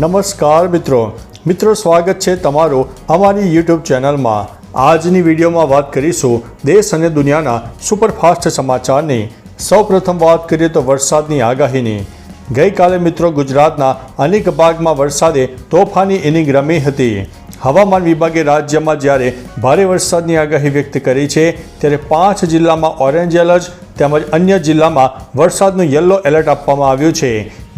નમસ્કાર મિત્રો. મિત્રો, સ્વાગત છે તમારું અમારી યુટ્યુબ ચેનલમાં. આજની વિડીયોમાં વાત કરીશું દેશ અને દુનિયાના સુપરફાસ્ટ સમાચારની. સૌપ્રથમ વાત કરીએ તો વરસાદની આગાહીની. ગઈકાલે મિત્રો ગુજરાતના અનેક ભાગમાં વરસાદે તોફાની ઇનિંગ રમી હતી. હવામાન વિભાગે રાજ્યમાં જ્યારે ભારે વરસાદની આગાહી વ્યક્ત કરી છે, ત્યારે પાંચ જિલ્લામાં ઓરેન્જ એલર્ટ તેમજ અન્ય જિલ્લામાં વરસાદનું યલો એલર્ટ આપવામાં આવ્યું છે.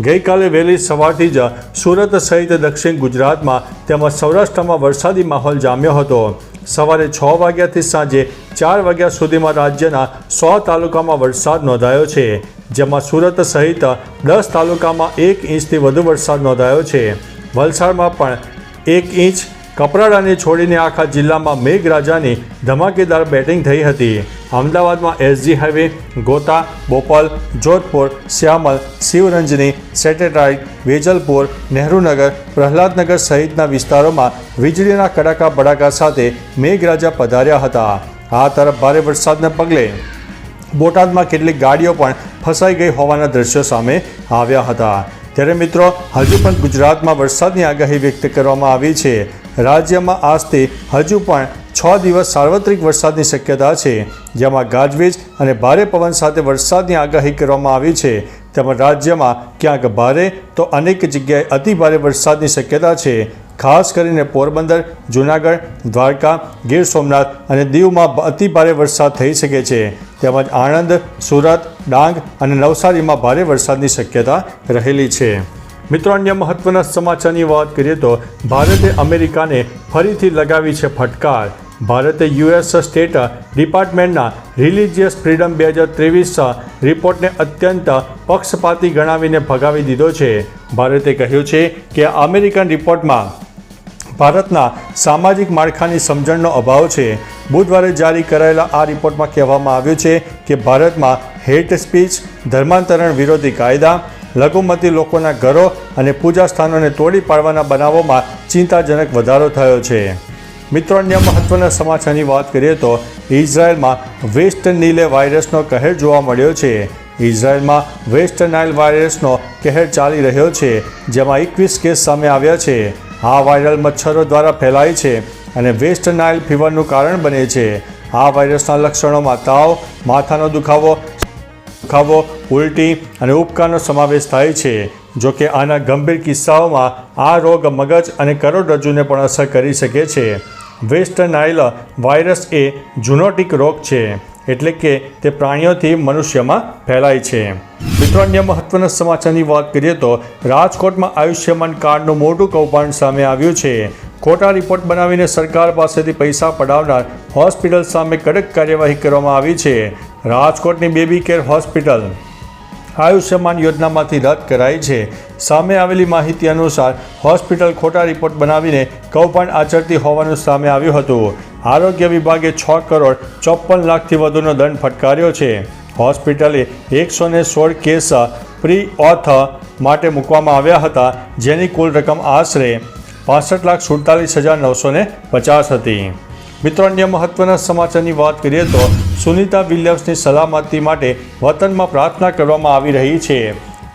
ગઈકાલે વહેલી સવારથી જ સુરત સહિત દક્ષિણ ગુજરાતમાં તેમજ સૌરાષ્ટ્રમાં વરસાદી માહોલ જામ્યો હતો. સવારે છ વાગ્યાથી સાંજે ચાર વાગ્યા સુધીમાં રાજ્યના સો તાલુકામાં વરસાદ નોંધાયો છે, જેમાં સુરત સહિત દસ તાલુકામાં એક ઇંચથી વધુ વરસાદ નોંધાયો છે. વલસાડમાં પણ એક ઇંચ કપરાડાને છોડીને આખા જિલ્લામાં મેઘરાજાની ધમાકેદાર બેટિંગ થઈ હતી. અમદાવાદમાં SG highway Gota, Bopal, Jodhpur, Shyamal, Shivranjani, Satellite, Vejalpur, Nehrunagar, Prahladnagar સહિતના વિસ્તારોમાં વીજળીના કડાકા બડાકા સાથે મેઘરાજા પધાર્યા હતા. આ તરફ ભારે વરસાદને પગલે બોટાદમાં કેટલીક ગાડીઓ પણ ફસાઈ ગઈ હોવાના દ્રશ્યો સામે આવ્યા હતા. ત્યારે મિત્રો, હજુ પણ ગુજરાતમાં વરસાદની આગાહી વ્યક્ત કરવામાં આવી છે. રાજ્યમાં આજથી હજુ પણ છ દિવસ સાર્વત્રિક વરસાદની શક્યતા છે. જેમાં ગાજવીજ અને ભારે પવન સાથે વરસાદની આગાહી કરવામાં આવી છે. તેમજ રાજ્યમાં ક્યાંક ભારે તો અનેક જગ્યાએ અતિ ભારે વરસાદની શક્યતા છે. ખાસ કરીને પોરબંદર, જૂનાગઢ, દ્વારકા, ગીર સોમનાથ અને દીવમાં અતિ ભારે વરસાદ થઈ શકે છે. તેમજ આણંદ, સુરત, ડાંગ અને નવસારીમાં ભારે વરસાદની શક્યતા રહેલી છે. મિત્રો, અન્ય મહત્વના સમાચારની વાત કરીએ તો ભારતે અમેરિકાને ફરીથી લગાવી છે ફટકાર. ભારતે યુએસ સ્ટેટ ડિપાર્ટમેન્ટના રિલિજિયસ ફ્રીડમ બે હજાર ત્રેવીસ રિપોર્ટને અત્યંત પક્ષપાતી ગણાવીને ભગાવી દીધો છે. ભારતે કહ્યું છે કે અમેરિકન રિપોર્ટમાં ભારતના સામાજિક માળખાની સમજણનો અભાવ છે. બુધવારે જારી કરાયેલા આ રિપોર્ટમાં કહેવામાં આવ્યું છે કે ભારતમાં હેટ સ્પીચ, ધર્માંતરણ વિરોધી કાયદા લઘુમતી લોકોના ઘરો અને પૂજા સ્થાનોને તોડી પાડવાના બનાવોમાં ચિંતાજનક વધારો થયો છે. મિત્રો, અન્ય મહત્વના સમાચારની વાત કરીએ તો ઇઝરાયલમાં વેસ્ટ નીલે વાયરસનો કહેર જોવા મળ્યો છે. ઇઝરાયલમાં વેસ્ટ નાઇલ વાયરસનો કહેર ચાલી રહ્યો છે, જેમાં એકવીસ કેસ સામે આવ્યા છે. આ વાયરલ મચ્છરો દ્વારા ફેલાય છે અને વેસ્ટ નાઇલ ફીવરનું કારણ બને છે. આ વાયરસના લક્ષણોમાં તાવ, માથાનો દુખાવો દુખાવો ઉલટી અને ઉપકારનો સમાવેશ થાય છે. જો કે આના ગંભીર કિસ્સાઓમાં આ રોગ મગજ અને કરોડરજ્જુને પણ અસર કરી શકે છે. વેસ્ટ નાઇલ વાયરસ એ જુનોટિક રોગ છે, એટલે કે તે પ્રાણીઓથી મનુષ્યમાં ફેલાય છે. મિત્રો, અન્ય મહત્વના સમાચારની વાત કરીએ તો રાજકોટમાં આયુષ્યમાન કાર્ડનું મોટું કૌભાંડ સામે આવ્યું છે. ખોટા રિપોર્ટ બનાવીને સરકાર પાસેથી પૈસા પડાવનાર હોસ્પિટલ સામે કડક કાર્યવાહી કરવામાં આવી છે. રાજકોટની બેબી કેર હોસ્પિટલ આયુષ્યમાન યોજનામાંથી રદ કરાઈ છે. સામે આવેલી માહિતી અનુસાર હોસ્પિટલ ખોટા રિપોર્ટ બનાવીને કૌભાંડ આચરતી હોવાનું સામે આવ્યું હતું. આરોગ્ય વિભાગે છ કરોડ ચોપન લાખથી વધુનો દંડ ફટકાર્યો છે. હોસ્પિટલે એકસો ને સોળ કેસ પ્રી ઓથ માટે મૂકવામાં આવ્યા હતા, જેની કુલ રકમ આશરે પાસઠ લાખ સુડતાલીસ હજાર નવસો પચાસ હતી. મિત્રો અન્ય મહત્વના સમાચારની વાત કરીએ તો સુનિતા વિલિયમ્સની સલામતી માટે વતનમાં પ્રાર્થના કરવામાં આવી રહી છે.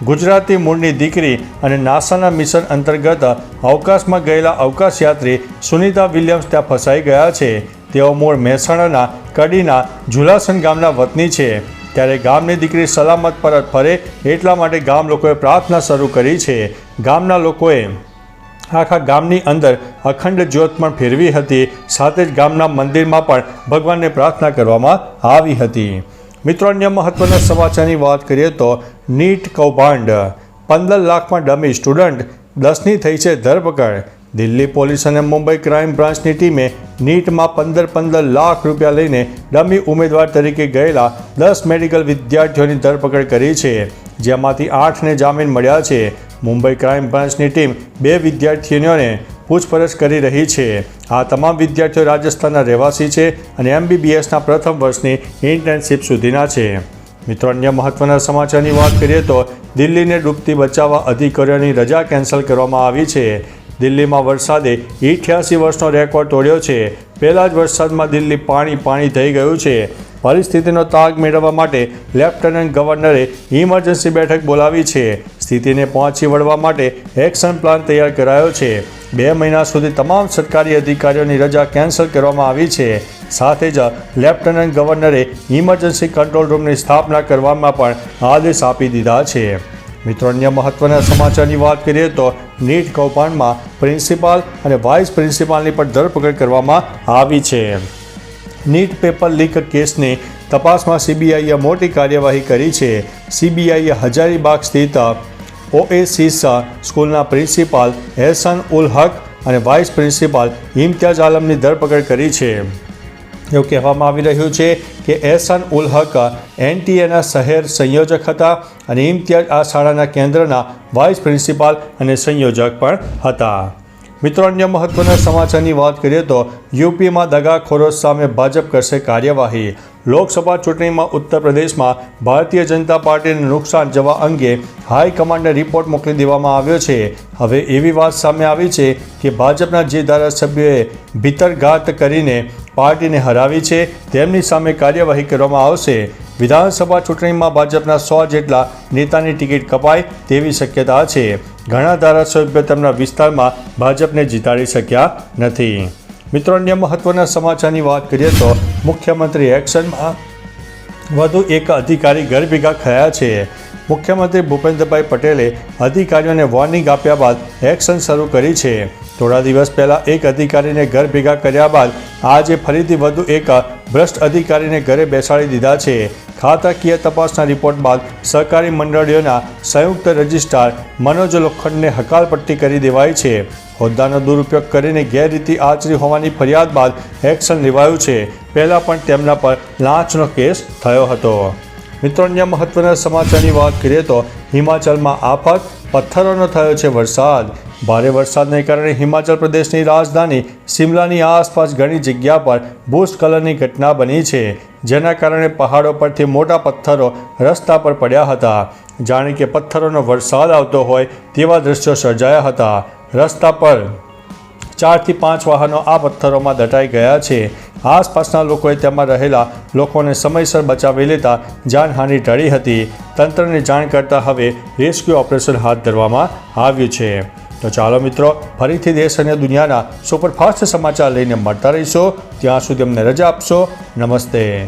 ગુજરાતી મૂળની દીકરી અને નાસાના મિશન અંતર્ગત અવકાશમાં ગયેલા અવકાશયાત્રી સુનિતા વિલિયમ્સ ત્યાં ફસાઈ ગયા છે. તેઓ મૂળ મહેસાણાના કડીના ઝુલાસન ગામના વતની છે. ત્યારે ગામની દીકરી સલામત પરત ફરે એટલા માટે ગામ લોકોએ પ્રાર્થના શરૂ કરી છે. ગામના લોકોએ આખા ગામની અંદર અખંડ જ્યોત પણ ફેરવી હતી. સાથે જ ગામના મંદિરમાં પણ ભગવાનને પ્રાર્થના કરવામાં આવી હતી. મિત્રો, અન્ય મહત્વના સમાચારની વાત કરીએ તો નીટ કૌભાંડ. પંદર લાખમાં ડમી સ્ટુડન્ટ દસની થઈ છે ધરપકડ. દિલ્હી પોલીસ અને મુંબઈ ક્રાઇમ બ્રાન્ચની ટીમે નીટમાં પંદર પંદર લાખ રૂપિયા લઈને ડમી ઉમેદવાર તરીકે ગયેલા દસ મેડિકલ વિદ્યાર્થીઓની ધરપકડ કરી છે. જેમાંથી આઠને જામીન મળ્યા છે. મુંબઈ ક્રાઇમ બ્રાન્ચની ટીમ બે વિદ્યાર્થીનીઓને પૂછપરછ કરી રહી છે. આ તમામ વિદ્યાર્થીઓ રાજસ્થાનના રહેવાસી છે અને એમબીબીએસના પ્રથમ વર્ષની ઇન્ટર્નશીપ સુધીના છે. મિત્રો, અન્ય મહત્વના સમાચારની વાત કરીએ તો દિલ્હીને ડૂબતી બચાવવા અધિકારીઓની રજા કેન્સલ કરવામાં આવી છે. દિલ્હીમાં વરસાદે ઇઠ્યાસી વર્ષનો રેકોર્ડ તોડ્યો છે. પહેલા જ વરસાદમાં દિલ્હી પાણી પાણી થઈ ગયું છે. પરિસ્થિતિનો તાગ મેળવવા માટે લેફ્ટનન્ટ ગવર્નરે ઇમરજન્સી બેઠક બોલાવી છે. સ્થિતિને પહોંચી વળવા માટે એક્શન પ્લાન તૈયાર કરાયો છે. બે મહિના સુધી તમામ સરકારી અધિકારીઓની રજા કેન્સલ કરવામાં આવી છે. સાથે જ લેફ્ટનન્ટ ગવર્નરે ઇમરજન્સી કંટ્રોલ રૂમની સ્થાપના કરવામાં પણ આદેશ આપી દીધા છે. મિત્રો, અન્ય મહત્વના સમાચારની વાત કરીએ તો નીટ કૌભાંડમાં પ્રિન્સિપાલ અને વાઇસ પ્રિન્સિપાલની પણ ધરપકડ કરવામાં આવી છે. નીટ પેપર લીક કેસની તપાસમાં સીબીઆઈએ મોટી કાર્યવાહી કરી છે. સીબીઆઈએ હજારીબાગ સ્થિત ઓએસીસ સ્કૂલના પ્રિન્સિપાલ એહસાન ઉલ હક અને વાઇસ પ્રિન્સિપાલ ઇમ્તિયાઝ આલમની ધરપકડ કરી છે. એવું કહેવામાં આવી રહ્યું છે કે એહસાન ઉલ હક એનટીએના શહેર સંયોજક હતા અને ઇમ્તિયાઝ આ શાળાના કેન્દ્રના વાઇસ પ્રિન્સિપાલ અને સંયોજક પણ હતા. મિત્રો, અન્ય મહત્વના સમાચારની વાત કરીએ તો યુપીમાં દગાખોરો સામે ભાજપ કરશે કાર્યવાહી. લોકસભા ચૂંટણીમાં ઉત્તર પ્રદેશમાં ભારતીય જનતા પાર્ટીને નુકસાન જવા અંગે હાઈકમાન્ડને રિપોર્ટ મોકલી દેવામાં આવ્યો છે. હવે એવી વાત સામે આવી છે કે ભાજપના જે ધારાસભ્યોએ ભીતરઘાત કરીને પાર્ટીને હરાવી છે, તેમની સામે કાર્યવાહી કરવામાં આવશે. વિધાનસભા ચૂંટણીમાં ભાજપના સો જેટલા નેતાની ટિકિટ કપાય તેવી શક્યતા છે. ઘણા ધારાસભ્ય તેમના વિસ્તારમાં ભાજપને જીતાડી શક્યા નથી. મિત્રો, અન્ય મહત્વના સમાચારની વાત કરીએ તો મુખ્યમંત્રી એક્શનમાં વધુ એક અધિકારી ઘર થયા છે. મુખ્યમંત્રી ભૂપેન્દ્રભાઈ પટેલે અધિકારીઓને વોર્નિંગ આપ્યા બાદ એક્શન શરૂ કરી છે. થોડા દિવસ પહેલાં એક અધિકારીને ઘર ભેગા કર્યા બાદ આજે ફરીથી વધુ એક ભ્રષ્ટ અધિકારીને ઘરે બેસાડી દીધા છે. ખાતાકીય તપાસના રિપોર્ટ બાદ સહકારી મંડળીઓના સંયુક્ત રજિસ્ટ્રાર મનોજ લોખંડને હકાલપટ્ટી કરી દેવાઈ છે. હોદ્દાનો દુરુપયોગ કરીને ગેરરીતિ આચરી હોવાની ફરિયાદ બાદ એક્શન લેવાયું છે. પહેલાં પણ તેમના પર લાંચનો કેસ થયો હતો. મિત્રો અન્ય મહત્વના સમાચારની વાત કરીએ તો હિમાચલમાં આફત, પથ્થરોનો થયો છે વરસાદ. ભારે વરસાદને કારણે હિમાચલ પ્રદેશની રાજધાની શિમલાની આસપાસ ઘણી જગ્યા પર ભૂસ્ખલનની ઘટના બની છે, જેના કારણે પહાડો પરથી મોટા પથ્થરો રસ્તા પર પડ્યા હતા. જાણે કે પથ્થરોનો વરસાદ આવતો હોય તેવા દ્રશ્યો સર્જાયા હતા. રસ્તા પર ચારથી પાંચ વાહનો આ પથ્થરોમાં દટાઈ ગયા છે. આસપાસના લોકોએ તેમાં રહેલા લોકોને સમયસર બચાવી લેતા જાનહાનિ ટળી હતી. તંત્રને જાણ કરતાં હવે રેસ્ક્યુ ઓપરેશન હાથ ધરવામાં આવ્યું છે. તો ચાલો મિત્રો, ફરીથી દેશ અને દુનિયાના સુપરફાસ્ટ સમાચાર લઈને મળતા રહીશો. ત્યાં સુધી અમને રજા આપશો. નમસ્તે.